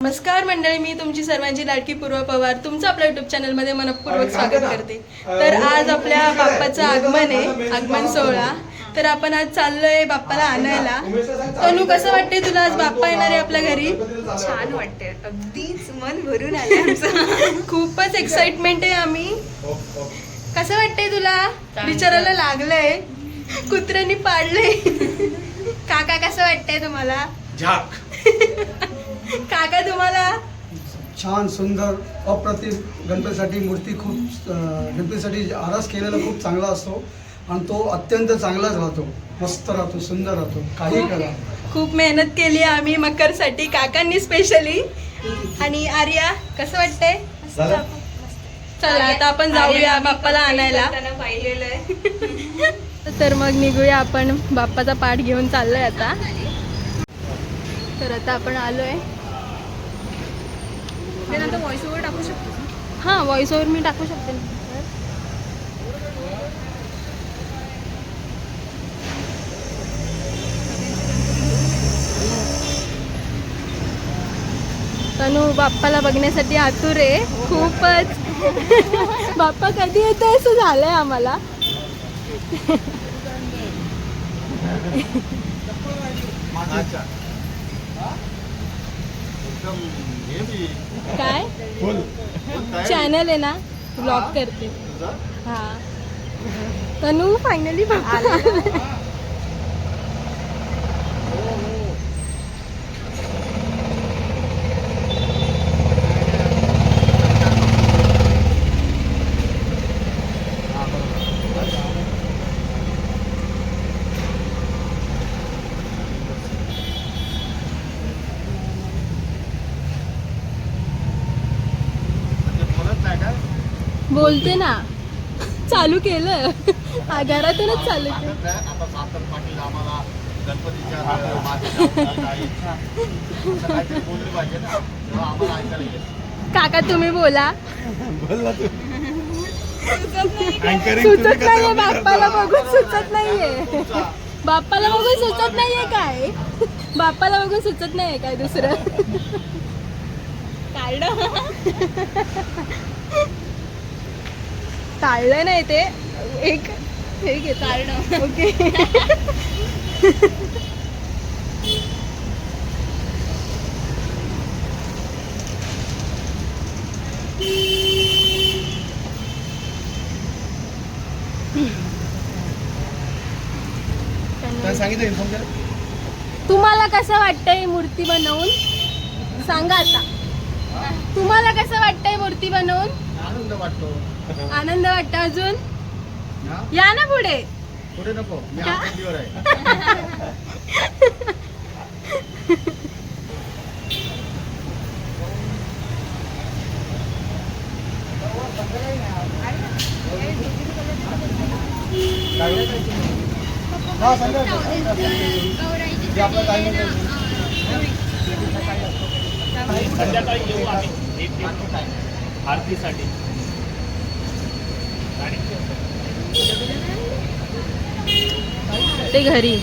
नमस्कार मंडळी मी तुमची सर्वांची लाडकी पूर्व पवार. तुमचं आपल्या युट्यूब चॅनलमध्ये मनपूर्वक स्वागत करते. तर आज आपल्या बाप्पाचं आगमन आहे आगमन सोहळा. तर आपण आज चाललोय बाप्पाला आणायला. तनू कसं वाटतंय तुला आज बाप्पा येणार आहे आपल्या घरी? छान वाटते अगदीच मन भरून आलं आमचं. खूपच एक्साइटमेंट आहे आम्ही. कसं वाटतंय तुला? विचारायला लागलंय. कुत्र्यांनी पाडलंय. काका कसं वाटतंय तुम्हाला? झाक. काका तुम्हाला? छान सुंदर अप्रतिम गणपतीसाठी मूर्ती खूप गणपतीसाठी आरास केलेला खूप चांगला असतो आणि तो अत्यंत चांगलाच राहतो. मस्त राहतो सुंदर राहतो. काही करा. खूप मेहनत केली आहे आम्ही मकरसाठी काकांनी स्पेशली आणि आर्या कसं वाटतंय? चला आता आपण जाऊया बाप्पाला आणायला. त्यांना पाहिलेलं आहे. तर मग निघूया आपण बाप्पाचा पाठ घेऊन चाललोय आता. तर आता आपण आलोय. त्यानंतर व्हॉइस ओव्हर टाकू शकतो हां व्हॉइस ओव्हर मी टाकू शकते. तनु बाप्पाला बघण्यासाठी आतुर आहे. खूपच. बाप्पा कधी येतो असं झालंय आम्हाला अच्छा एकदम हे बी काय? चॅनल आहे ना ब्लॉग करते? हा. तनु फायनली हा, बरोबर. म्हणजे बोलत नाही का? बोलते ना. चालू केलं घरातूनच चालू केलं काका तुम्ही बोला. सुचत नाहीये बाप्पाला बघून सुचत नाहीये. बाप्पाला बघून सुचत नाहीये काय? बाप्पाला बघून सुचत नाहीये काय दुसरं? टाळलं नाही ते. एक हे घे टाळणं ओके. तुम्हाला कसं वाटतंय मूर्ती बनवून? सांगा आता. तुम्हाला कसं वाटतंय मूर्ती बनवून? आनंद वाटतो. आनंद वाटतो अजून हा? या ना पुढे पुढे नको मी का? आनंदीवर आहे हा संध्याकाळी संध्याकाळी. जे आपलं timing आहे. संध्याकाळी येऊ आम्ही एक एक आरतीसाठी ते घरी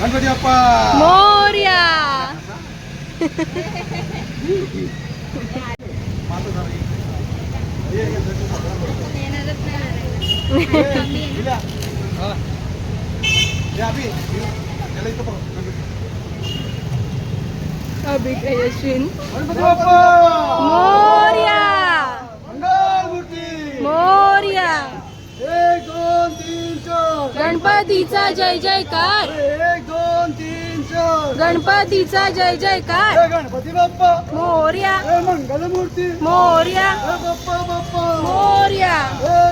गणपती बाप्पा मोर्या माझं झालं. ये, ये, ये, ये. दिल्या. हा. ये, अभि. याला इथं बघ. अभिक यशविन गणपती बाप्पा मोर्या मोर्या. एक दोन तीन चार. गणपतीचा जय जयकार. एक दोन तीन चार. गणपतीचा जय जयकार. गणपती बाप्पा. मोर्या. हे मंगलमूर्ती. मोर्या. बाप्पा बाप्पा. मोर्या.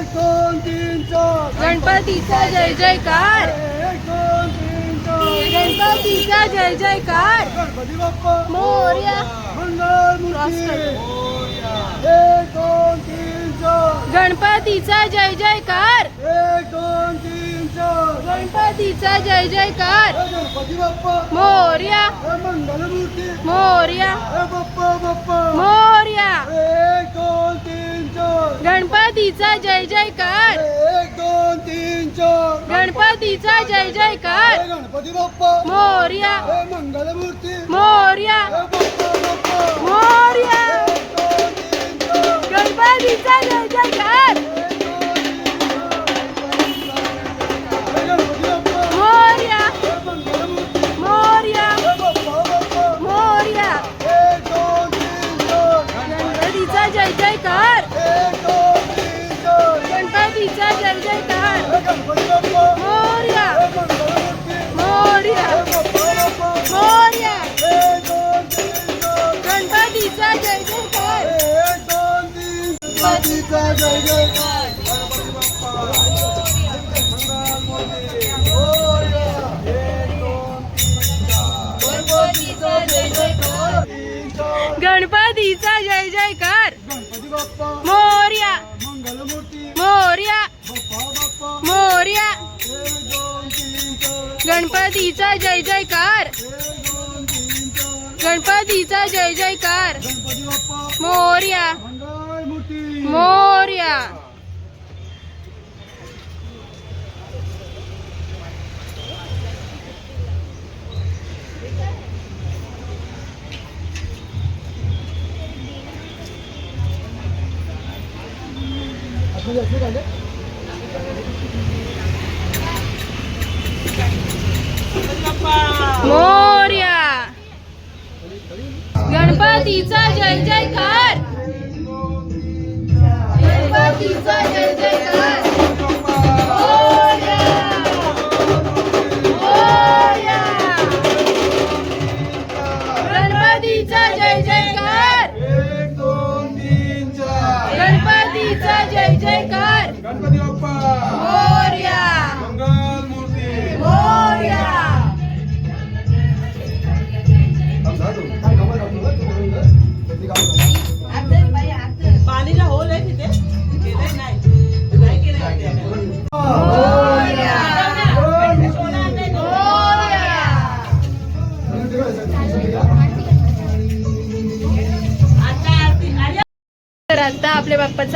एक दोन तीन चार. गणपतीचा जय जयकार. गणपतीचा जय जयकार. मोर्या. गणपतीचा जय जयकार. गणपतीचा जय जयकार. मोर्या. मोर्या. मोर्या. गणपतीचा जय जयकार. गणपतीचा. जय जयकार. गणपती बाप्पा. मोर्या. मंगलमूर्ती. मोर्या. मोर्या. गणपतीचा जय जयकार. गणपतीचा जय जयकार. गणपतीचा जय जयकार मोर्या. मोर्या. मोर्या. गणपतीचा जय जयकार. गणपतीचा जय जयकार. मोर्या. मोर्या मोर्या गणपतीचा जय जयकार. गणपतीचा जय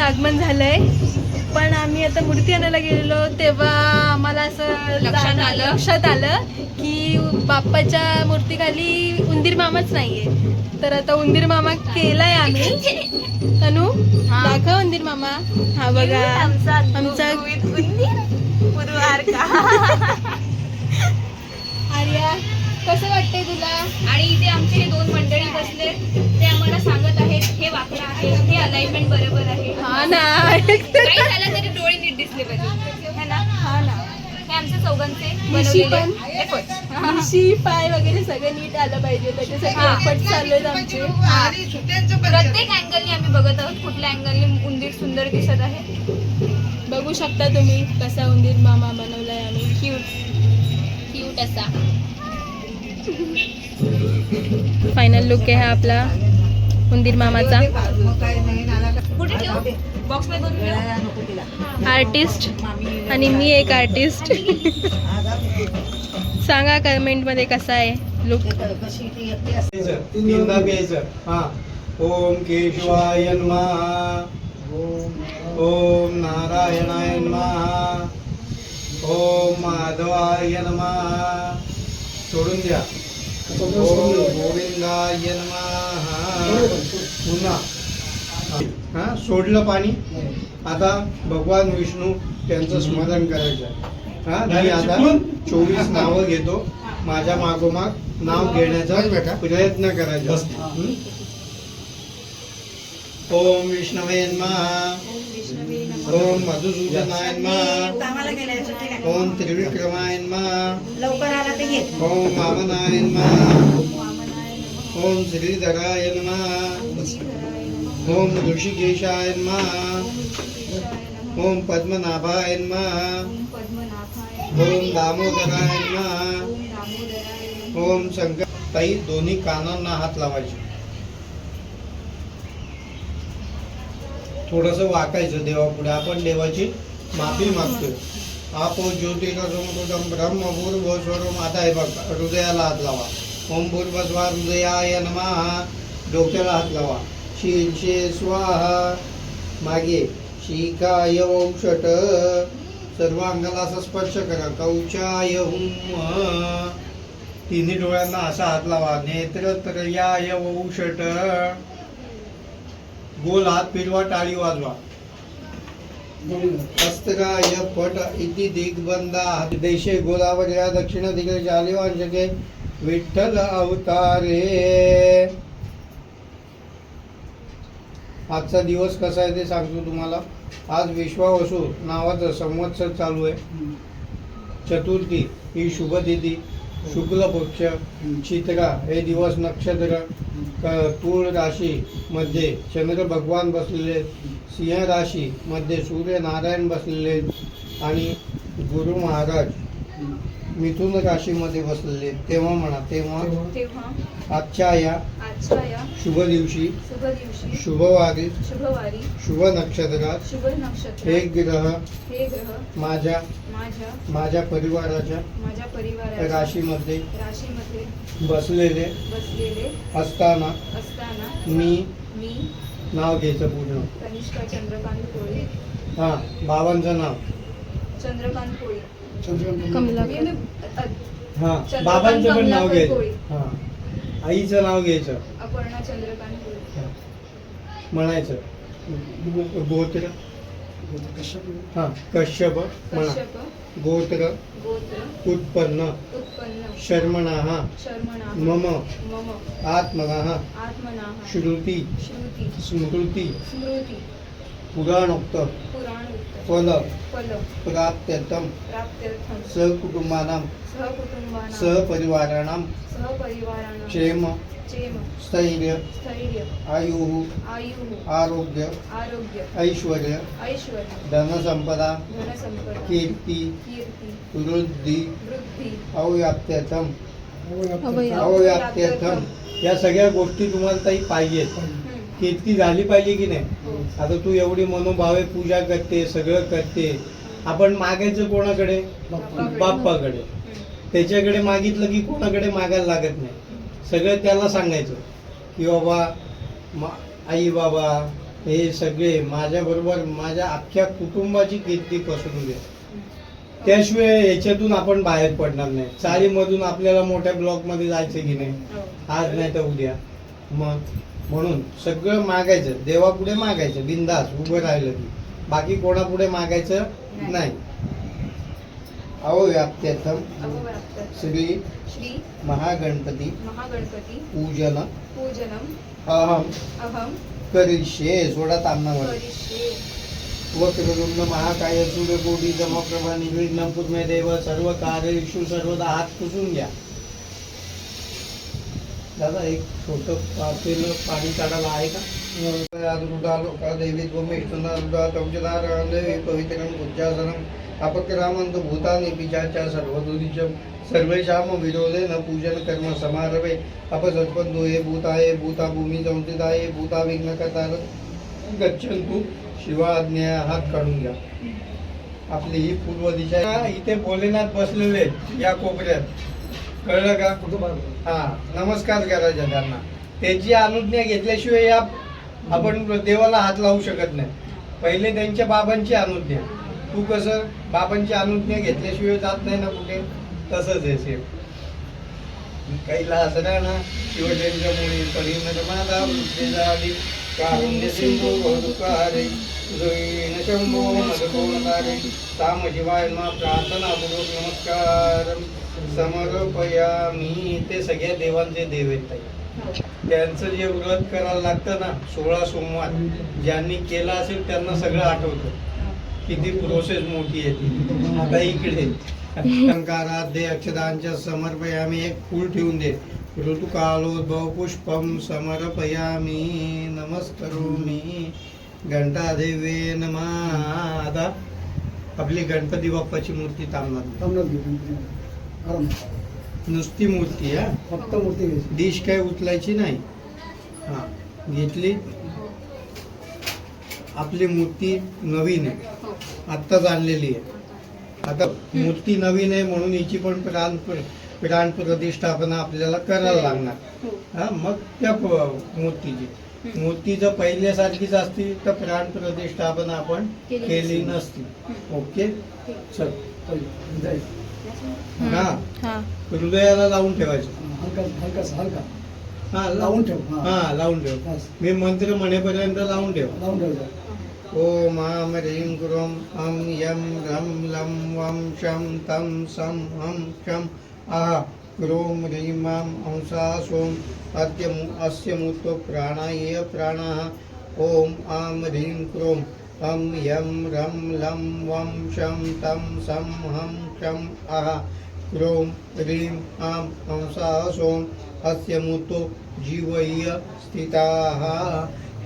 आगमन झालंय. पण आम्ही आता मूर्ती आणायला गेलेलो तेव्हा आम्हाला असं लक्षात आलं. लक्षात आलं की बाप्पाच्या मूर्तीखाली उंदीर मामाच नाहीये. तर आता उंदीर मामा केलाय आम्ही. तनु दाखव उंदीर मामा. हा बघा. आमचा आर्या कसं वाटतंय तुला? आणि इथे आमचे हे दोन मंडळी बसले ते आम्हाला सांगत आहेत हे वाकडं आहे हे अलाइनमेंट बरोबर आहे. हा ना. काही झालं तरी डोळे नीट दिसले पाहिजे. है ना? हा ना. हे आमच्या चौघांचे मिशी बनवलेले पण. efforts. मिशी पाय वगैरे सगळं नीट आलं पाहिजे. त्याच्यासाठी हा. एफर्ट चालू आहेत आमचे. प्रत्येक अँगलने आम्ही बघत आहोत. कुठल्या अँगलने उंदीर सुंदर दिसत आहे. बघू शकता तुम्ही कसा उंदीर मामा बनवलाय आम्ही क्यूट क्यूट असा. फायनल लुक आहे हा आपला उंदीर मामाचा. कुठे ठेवू? आर्टिस्ट आणि मी एक आर्टिस्ट सांगा कमेंटमध्ये कसा आहे लुक हा. ओम केशवाय नमः. ओम नारायणाय नमः. ओम माधवाय नमः. सोडून द्या. ओम गोविंदाय नमः. पुन्हा. हा सोडलं पाणी. आता भगवान विष्णू त्यांचं स्मरण करायचं हा मी आता चोवीस नावं घेतो. माझ्या मागोमाग नाव घेण्याचा प्रयत्न करायचा. हं? ओम विष्णवे नमः. ओम मधुसूदनाय नमः? ओम त्रिविक्रमाय नमः. ओम वामनाय नमः. ओम श्रीधराय नमः. ओम ऋषिकेशाय नमः। ओम पद्मनाभाय नमः। ओम दामोदराय नमः। ओम शंकर ताई दोन्ही कानांना हात लावायचे. थोडस वाकायचं देवापुढे. आपण देवाची माफी मागतोय. ज्योतिका ज्योतिरसम ब्रह्म भूर्भ स्वरूप आता बघ हृदयाला हात लावा. ओम भूर्भस्वा हृदयाय नमः. डोक्याला हात लावा. दक्षिणशे स्वाहा. मागे शिकाय षट. सर्व अंगाला असा स्पर्श करा. कौचाय हुम तिन्ही डोळ्यांना असा हात लावा. नेत्र त्रयाय वंशट गोल हात फिरवा टाळी वाजवा. हस्तकाय पट इति दिग्बंधा. देशे गोलावर या दक्षिण दिग्गज जालिवांशके विठ्ठल अवतारे. आजचा दिवस कसा आहे ते सांगतो तुम्हाला. आज विश्वावसू नावाचं संवत्सर चालू आहे. चतुर्थी ही शुभतिथी शुक्ल पक्ष चित्रा हे दिवस नक्षत्र क- तूळ राशीमध्ये चंद्र भगवान बसलेले आहेत. सिंह राशीमध्ये सूर्यनारायण बसलेले आहेत. आणि गुरु महाराज मिथुन राशीमध्ये बसलेले तेव्हा म्हणा तेव्हा. आजच्या या आजच्या या शुभ दिवशी शुभ दिवशी शुभवारी शुभवारी शुभ नक्षत्रात शुभ नक्षत्र हे ग्रह हे ग्रह माझ्या माझ्या माझ्या परिवाराच्या माझ्या परिवाराच्या राशीमध्ये राशीमध्ये बसलेले बसलेले असताना असताना मी मी नाव घ्यायचं पूर्ण. कनिष्का चंद्रकांत कोळी. हा बाबांचं नाव. चंद्रकांत कोळी. कमला हा चंद्रकांत बाबांचं पण नाव घ्यायचं. हा. आईचं नाव घ्यायचं. अपर्णा चंद्रकांत कोळी म्हणायचं. गो- गोत्र हा कश्यप म्हणा. कश्यप. गोत्र. गोत्र. उत्पन्न. उत्पन्न. शर्मणा. हा शर्मणा. मम. मम. आत्मना. हा आत्मना. श्रुती. श्रुती. स्मृती. स्मृती. पुराणोक्त पुराण फल प्राप्त्यर्थम सहकुटुंबानां सहकुटुंबानां सहपरिवाराणां सहपरिवाराणां क्षेम क्षेम स्थैर्य स्थैर्य आयुः आयुः आरोग्य आरोग्य ऐश्वर्य ऐश्वर्य धनसंपदा धनसंपदा कीर्ती कीर्ती वृद्धी वृद्धी अव्याप्त्यर्थम या सगळ्या गोष्टी तुम्हाला काही पाहिजेत. हम्म. कीर्ती झाली पाहिजे की नाही हो. आता तू एवढी मनोभावे पूजा करते सगळं करते आपण मागायचं कोणाकडे बाप्पाकडे. त्याच्याकडे मागितलं की कोणाकडे मागायला लागत नाही सगळं त्याला सांगायचं की बाबा आई बाबा हे सगळे माझ्याबरोबर माझ्या अख्ख्या कुटुंबाची कीर्ती पसरू दे त्याशिवाय याच्यातून आपण बाहेर पडणार नाही चाळीमधून आपल्याला मोठ्या ब्लॉकमध्ये जायचं की नाही हो. आज नाही तर उद्या मग म्हणून सगळं मागायचं. देवापुढे मागायचं. बिंदास उभं राहिलं की. बाकी कोणापुढे मागायचं नाही. अवव्याप्त श्री श्री महागणपती महागणपती पूजन पूजनम अहम अहम करिष्ये सोडा करिष्ये. वक्रतुंड महाकाय सूर्यकोटी जमप्रभा निर्विघ्न पूर्णे देव सर्व कार्येषु सर्वदा हात पुसून घ्या. दादा एक छोटं पातेलं पाणी काढायला आहे का? रुदा लोका देवी त्वमेष्टना रुदा भूतानि पिचाच्या सर्वदुरीचम सर्वेषाम विरोधेन पूजन कर्म समारभे. हे भूताये भूता संस्थिताये भूता विघ्न शिवाज्ञा हात काढून घ्या. आपली ही पूर्व दिशा आहे. इथे भोलेनाथ बसलेले या कोपऱ्यात. कळलं का? हा नमस्कार करायचा त्यांना त्यांची अनुज्ञा घेतल्याशिवाय या आपण देवाला हात लावू शकत नाही. पहिले त्यांच्या बाबांची अनुज्ञा. तू कसं? बाबांची अनुज्ञा घेतल्याशिवाय जात नाही ना कुठे? तसंच आहे सेम. कैलास राणा ना? शिवजयंच्या मुळे कारुण्य सिंधू शंभो मा प्रार्थनापूर्वक नमस्कार। समर्पयामी ते सगळ्या देवांचे देव आहेत त्यांचं जे व्रत करायला लागतं ना सोळा सोमवार ज्यांनी केला असेल त्यांना सगळं आठवतं. किती प्रोसेस मोठी आहे ती. आता इकडे. अलंकाराध्ये अक्षदांच्या समर्पयामी एक फूल ठेवून दे. ऋतुकालोद्भव पुष्पम समर्पयामी नमस्करोमी. घंटादेवे नमा. आता आपली गणपती बाप्पाची मूर्ती तांबणार नुसती मूर्ती हा? फक्त मूर्ती घ्यायची. डिश काय उचलायची नाही? हा घेतली? आपली मूर्ती नवीन आहे. आत्ताच आणलेली आहे. आता मूर्ती नवीन आहे म्हणून हिची पण प्राण प्राण प्रतिष्ठापना आपल्याला करायला लागणार. हो. हा मग त्या मूर्तीची. मूर्ती जर पहिल्यासारखीच असती तर प्राण प्रतिष्ठापन आपण केली नसती. ओके? चल. हा. हृदयाला लावून ठेवायचं. हलका हलकासा हलका. हा लावून ठेव. हा. हा लावून ठेव. मी मंत्र म्हणेपर्यंत लावून ठेव. लावून ठेवायचं ओम आम ह्रीं क्रोम अं यं रं लं वं शं तं सं हं शं. आह. क्रोम ह्रीं आं हंसा अद्य अस्य मुतो प्राणाय प्राणः। ॐ आं ह्रीं क्रों। हं यं रं लं वं शं तं सं हं क्षं अः क्रों ह्रीं आं हंसासों अस्य मुतो जीवय्य स्थिताः।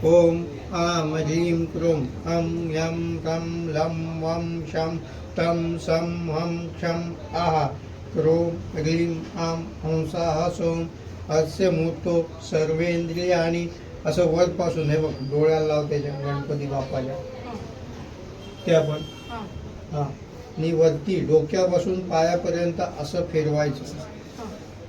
ॐ आं ह्रीं क्रों। हं यं रं लं वं शं तं सं हं क्षं अः क्रों ह्रीं आं हंसाः सोम अस्य मूर्तो सर्वेंद्रियाणी असं वरपासून हे बघ डोळ्याला लावते गणपती बाप्पाच्या. ते आपण. हां. आणि वरती डोक्यापासून पायापर्यंत असं फिरवायचं.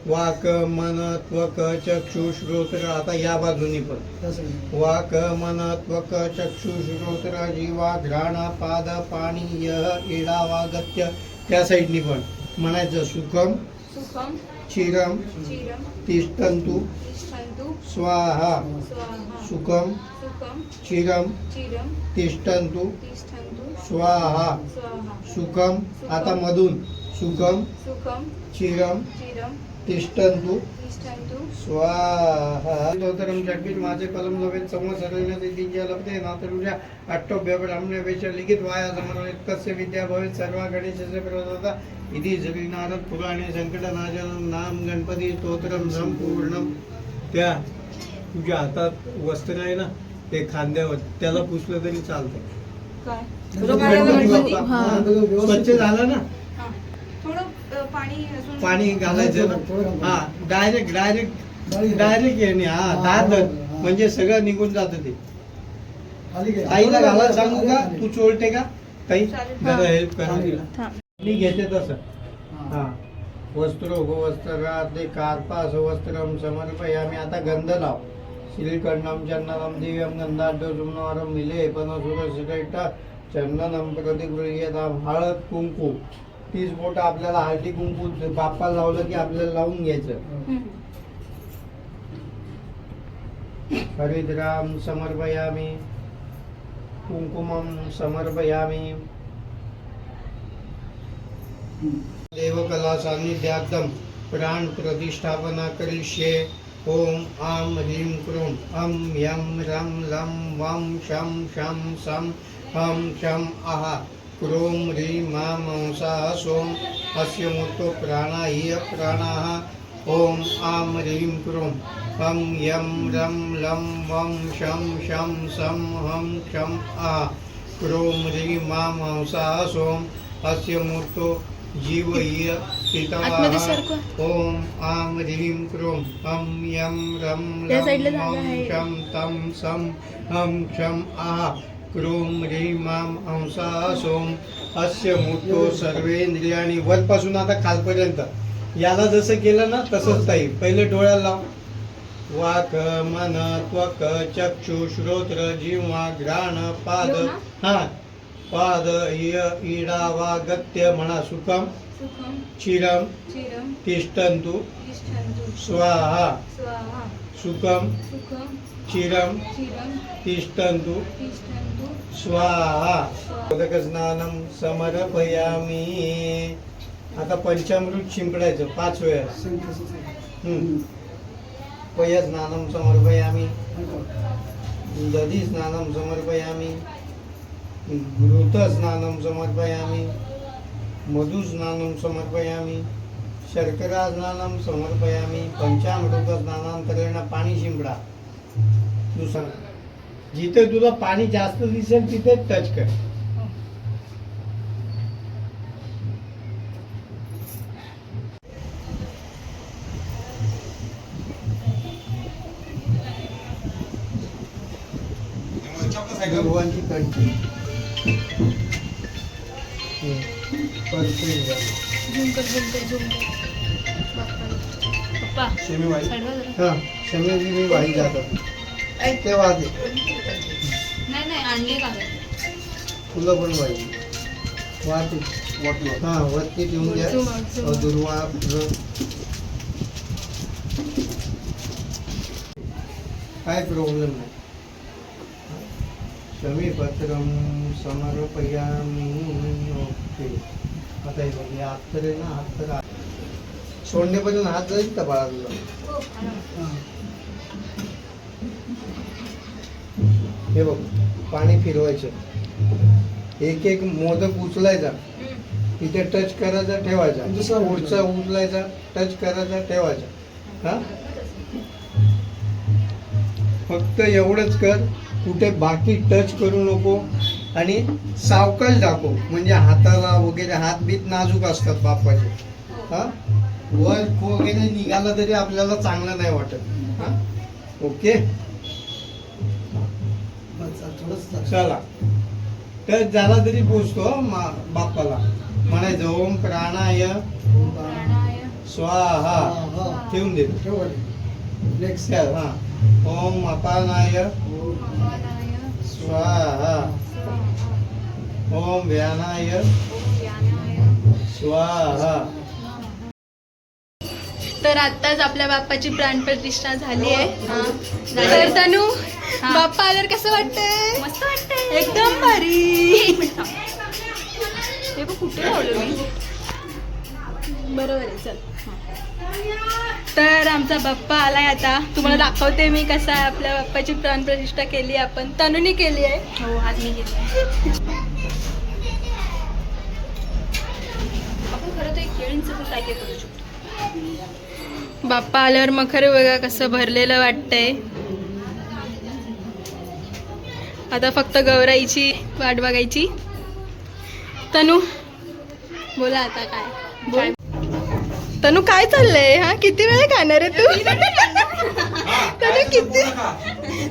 वाक मन त्वक चक्षु श्रोत्र आता या बाजूनी पण. तसं वाक मन त्वक चक्षु श्रोत्र जीवा घ्राण पाद पाणी यह इडा वागत्य त्या साईडनी पण. म्हणायचं सुखम सुखम चिरम तिष्ठन्तु स्वाहा सुखम सुखम चिरम तिष्ठन्तु स्वाहा स्वाहा सुखम आता मधून सुखम सुखम चिरम चिरम तिष्ठन्तु। स्वाहा। स्तोत्रम जगीत माझे कलम लवेत संवत्सरेण सिद्धीच्या लभते नातरुजा अट्टोभ्य ब्राह्मणेभ्यश्च लिखित वाया समर्वित कस्य विद्या भवेत सर्वा गणेशस्य प्रदता इति जगी नारद पुराणे संकटनाशनम नाम गणपती स्तोत्रम संपूर्णम त्या तुझ्या हातात वस्त्र आहे ना ते खांद्यावर त्याला पुसलं तरी चालतं. स्वच्छ झालं ना? हा. पाणी अजून पाणी घालायचं. हा डायरेक्ट डायरेक्ट डायरेक्ट येणे. हा दार धर. म्हणजे सगळं निघून जातं ते. आईला घालायला सांगू का? तू चोळते का? चालेल. जरा हेल्प करा. तिला. मी घेते तसं. हा. वस्त्रो वस्त्राते कार्पास वस्त्रम समर्पयामी आता गंध लाव. श्रीकंडम चंदनम दिव्यम गंधाढ्य सुमनवरम मिले पनसुर श्रेष्ठ चंदनम प्रतिगृह्यताम हळद कुंकू. तीस बोट आपल्याला हळदी कुंकू बाप्पा लावलं की आपल्याला लावून घ्यायचं. हरिद्राम समर्पयामि. कुंकुमं समर्पयामि. देवकला सान्निध्यार्थम प्राण प्रतिष्ठापना करिष्ये ओम आम ह्रीं क्रूं अं यं रं लं वं शं शं सं हं शं आह. क्रों ह्रीं मां हंसाः सोम अस्य मूर्तो प्राणा हि प्राणाः। ॐ आं ह्रीं क्रूं अं यं रं लं वं शं शं सं हं क्षं आह क्रों ह्रीं मां हंसाः सोम अस्य मूर्तो सरकवा. ओम आं ह्रीं क्रों अं यं रं लं वं. शं तं सं हं क्षं आह क्रों ह्रीं मां हंसाः सोम अस्य मूर्तो सर्वेंद्रियाणी वरपासून आता खालपर्यंत. याला जसं केलं ना तसंच ताई. पहिले डोळ्याला लाव. वाक मन त्वक चक्षु श्रोत्र जिव्हा घ्राण पाद. हा. पाद इय इडा वा गत्य म्हणा सुखम. चिरम तिष्ठन्तु. स्वाहा. सुखम. चिरम तिष्ठन्तु. स्वाहा. मोदक स्नानम समर्पयामी. आता पंचामृत शिंपडायचं पाच वेळा. पय स्नानम समर्पयामी. दधी स्नानं समर्पयामि. घृत स्नानं समर्पयामि. मधु स्नानं समर्पयामि. शर्करा स्नानं समर्पयामि. पंचामृत स्नानांतरेण पाणी शिंपडा. दुसरा. जिथे तुला पाणी जास्त दिसेल तिथे टच कर. गुरुवांची कंठी पप्पा साईडला जरा. हा शमीजी मी वाई जातात तेव्हा दे नाही नाही आणले का? फुलं पण पाहिजे वाहते हा वरती ठेवून द्या दुर्वा काय प्रॉब्लेम नाही. समीपत्रम समर्पयामी ओके आता हे बघ हे अत्तर आहे ना अत्तर आ- सोडण्यापर्यंत हात जाईल का बाळा तुला हे बघ पाणी फिरवायचं. एक एक मोदक उचलायचा. तिथे टच करायचा ठेवायचा. दुसरा पुढचा उचलायचा टच करायचा ठेवायचा. हा? फक्त एवढंच कर कुठे बाकी टच करू नको आणि सावकाश दाखव. म्हणजे हाताला वगैरे हात बीत नाजूक असतात बापाचे हा? वर वगैरे निघाला तरी आपल्याला चांगलं नाही वाटत. हा? ओके. चला. तर ज्याला तरी पोचतो बाप्पाला म्हणायचं ओम प्राणाय स्वाहा ठेवून देतो नेक्स्ट हा. ओम अपानाय स्वाहा ओम व्यानाय स्वाहा. तर आत्ताच आपल्या बाप्पाची प्राणप्रतिष्ठा झाली आहे. तर तनू बाप्पा आल्यावर कसं वाटतंय? मस्त वाटतंय. एकदम भारी. हे बघ कुठे लावलं मी? बरोबर आहे चल. तर आमचा बाप्पा आलाय आता. तुम्हाला दाखवते मी कसं आहे आपल्या बाप्पाची प्राणप्रतिष्ठा केली आपण. तनुनी केली आहे. हो आज मी घेतलं आपण खरं तर एक केळींचं पण काय काय करू शकतो? बाप्पा आल्यावर मखर बघा कसं भरलेलं वाटतंय. आता फक्त गौराईची वाट बघायची. तनू बोला आता काय? बोल. तनू काय चाललंय? हा किती वेळ खाणार आहे तू? तनू किती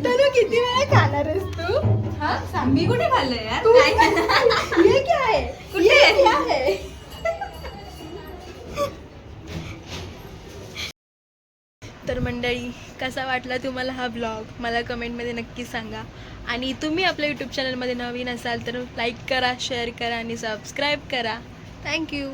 तनू किती वेळा खाणार आहेस तू? हा मी कुठे खाल्लंय यार? तू ये क्या है कुठे? ये क्या है तर मंडळी कसा वाटला तुम्हाला हा ब्लॉग मला कमेंटमध्ये नक्की सांगा. आणि तुम्ही आपल्या यूट्यूब चॅनलमध्ये नवीन असाल तर लाईक करा शेअर करा आणि सबस्क्राईब करा. थँक्यू